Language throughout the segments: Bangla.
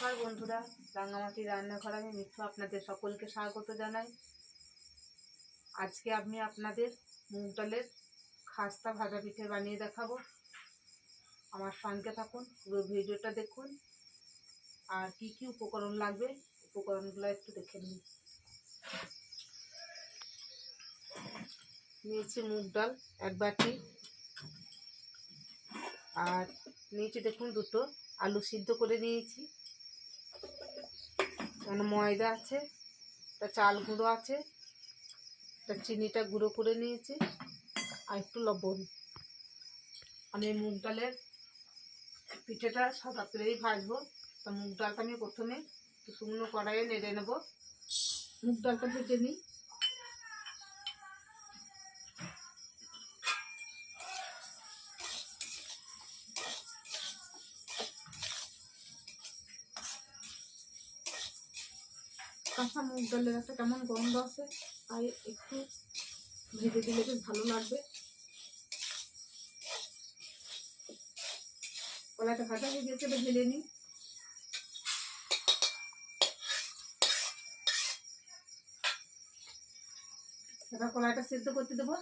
নমস্কার বন্ধুরা, রাঙামাটি রান্নাঘর আমি মিঠু আপনাদের সকলকে স্বাগত জানাই। আজকে আমি আপনাদের মুগ ডালের খাস্তা ভাজা পিঠে বানিয়ে দেখাবো। আমার সঙ্গে থাকুন, পুরো ভিডিওটা দেখুন। আর কি কি উপকরণ লাগবে, উপকরণগুলো একটু দেখে নিন। নিয়েছি মুগ ডাল এক বাটি। আর নিয়েছি দেখুন দুটো আলু সিদ্ধ করে নিয়েছি। মানে ময়দা আছে, একটা চাল গুঁড়ো আছে, একটা চিনিটা গুঁড়ো করে নিয়েছি, আর একটু লবণ। আমি মুগ ডালের পিঠেটা সাদা তেলেই ভাজবো। তা মুগ ডালটা আমি প্রথমে একটু শুকনো কড়াইয়ে নেড়ে নেব। মুগ ডালটা ভেজে নিই। কাঁচা মুগ ডালের একটা কেমন গন্ধ আছে, তাই একটু ভেজে দিলে বেশ ভালো লাগবে। কলাটা ভাজা হয়ে গিয়েছে এবার ঢেলে নিই। এবার কলাটা সেদ্ধ করতে দেবো।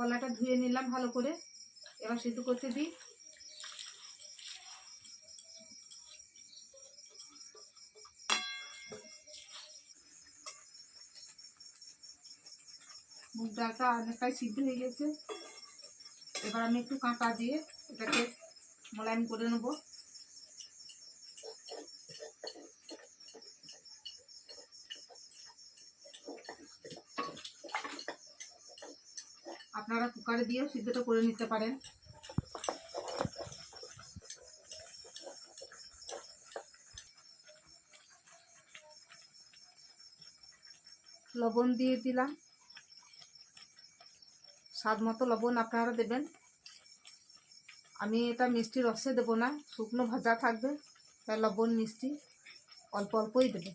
কলাটা ধুয়ে নিলাম ভালো করে। এবার সেদ্ধ করতে দিই। মুগ ডালটা অনেকটাই সিদ্ধ হয়ে গেছে। এবার আমি একটু কাঁকা দিয়ে এটাকে মোলায়েম করে নেব। আপনারা কুকারে দিয়েও সিদ্ধটা করে নিতে পারেন। লবণ দিয়ে দিলাম। স্বাদ মতো লবণ আপনারা দেবেন। আমি এটা মিষ্টি রসে দেবো না, শুকনো ভাজা থাকবে, তাই লবণ মিষ্টি অল্প অল্পই দেবে।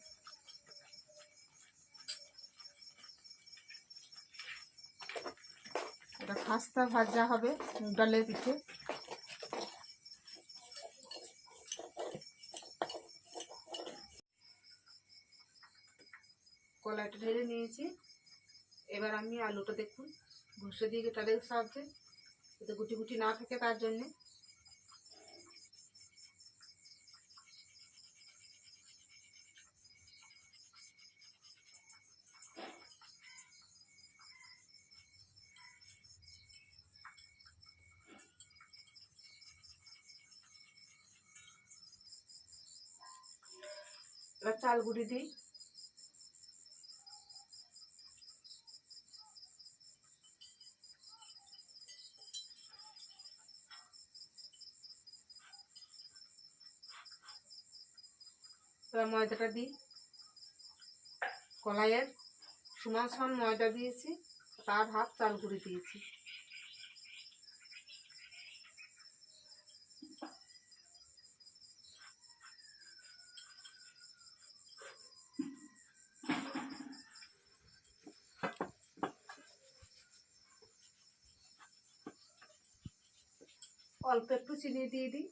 খাস্তা ভাজা হবে ডালের পিঠে কলাইটা ঢেলে নিয়েছি। এবার আমি আলুটা দেখুন, ঘষে দিয়ে তাদের সাহায্যে? যাতে গুটি গুটি না থাকে তার জন্যে। চাল গুঁড়ি দিই। ময়দাটা দিই। কলাইয়ের সমান সমান ময়দা দিয়েছি, তার হাফ চাল গুঁড়ি দিয়েছি। অল্প একটু চিনি দিয়ে দিই।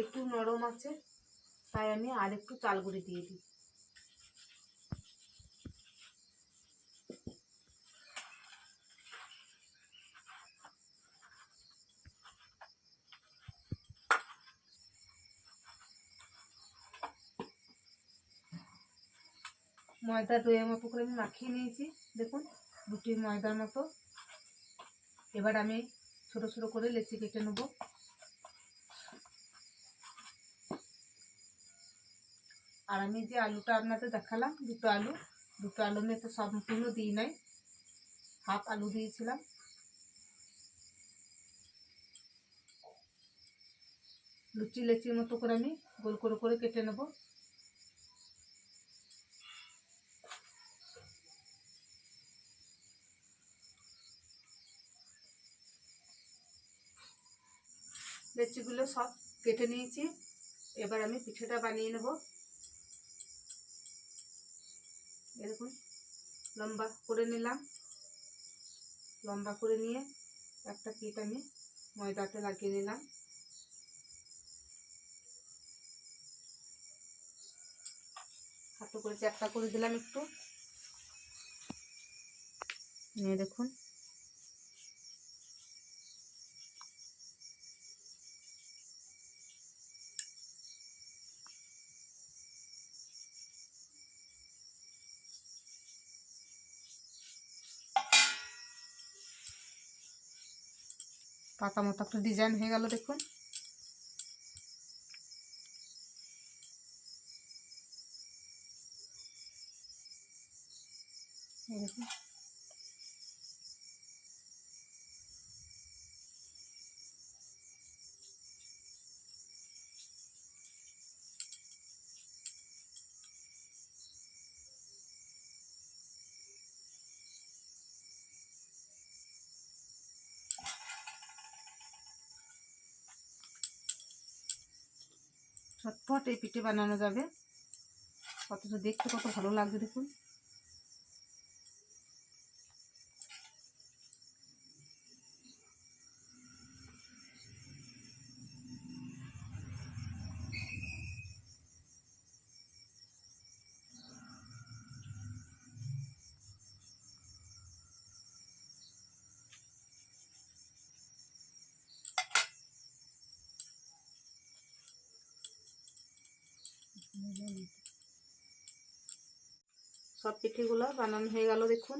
একটু নরম আছে, তাই আমি আর একটু চাল গুঁড়ি দিয়ে দিই। ময়দা দইয়ের মতো করে আমি মাখিয়ে নিয়েছি। দেখুন রুটি ময়দার মতো। এবার আমি ছোট ছোট করে লেচি কেটে নেব। আর আমি যে আলুটা আপনাদের দেখালাম, দুটো আলু। দুটো আলু আমি তো সম্পূর্ণ দিই নাই। হাফ আলু দিয়েছিলাম। লুচি লেচির মতো করে আমি গোল করে করে কেটে নেব। লেচিগুলো সব কেটে নিয়েছি। এবার আমি পিঠেটা বানিয়ে নেব। এরকম লম্বা করে নিলাম। লম্বা করে নিয়ে একটা পিঠ আমি ময়দাতে লাগিয়ে নিলাম। হাতে করে চ্যাপটা করে দিলাম একটু। নিয়ে দেখুন। পাতা মতো একটা ডিজাইন হয়ে গেল দেখুন। এরকম চটপট এই পিঠে বানানো যাবে। কত দেখতে কত ভালো লাগবে দেখুন। সব পিঠেগুলো বানানো হয়ে গেল, দেখুন।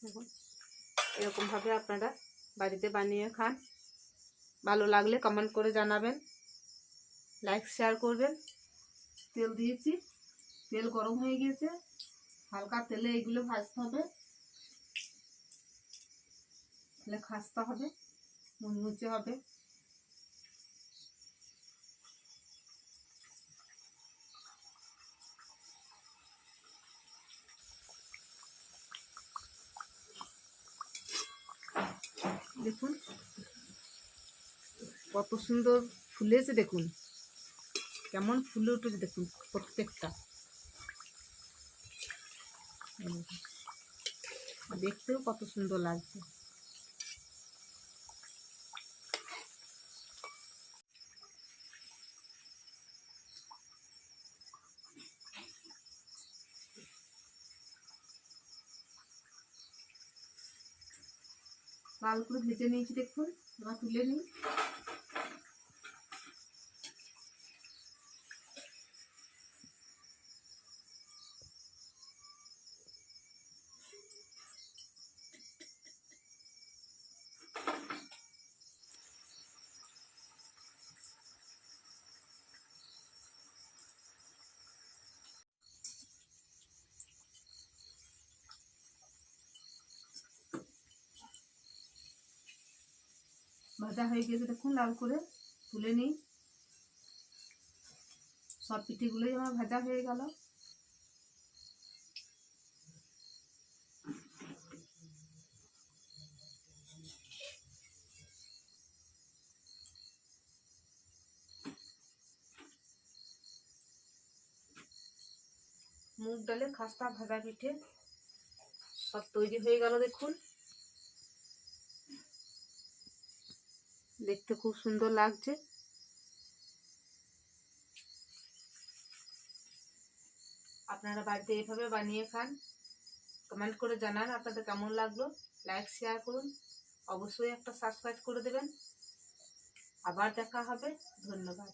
দেখুন, এরকমভাবে আপনারা বাড়িতে বানিয়ে খান। ভালো লাগলে কমেন্ট করে জানাবেন। লাইক শেয়ার করবেন। তেল দিয়েছি, তেল গরম হয়ে গিয়েছে। হালকা তেলে এগুলো ভাজতে হবে। তাহলে খাস্তা হবে মুচমুচে হবে। দেখুন। কত সুন্দর ফুলেছে দেখুন। কেমন ফুলে উঠেছে দেখুন প্রত্যেকটা। দেখতেও কত সুন্দর লাগছে। লাল ভেজে নিয়েছি দেখুন এবার তুলে নিই। ভাজা হয়ে গেছে দেখুন লাল করে তুলে নিই। সব পিঠেগুলোই আমার ভাজা হয়ে গেল। মুগ ডালে খাস্তা, ভাজা পিঠে সব তৈরি হয়ে গেল দেখুন। দেখতে খুব সুন্দর লাগছে। আপনারা বাড়িতে এভাবে বানিয়ে খান। কমেন্ট করে জানান আপনাদের কেমন লাগল। লাইক, শেয়ার করুন। অবশ্যই একটা সাবস্ক্রাইব করে দেবেন। আবার দেখা হবে। ধন্যবাদ।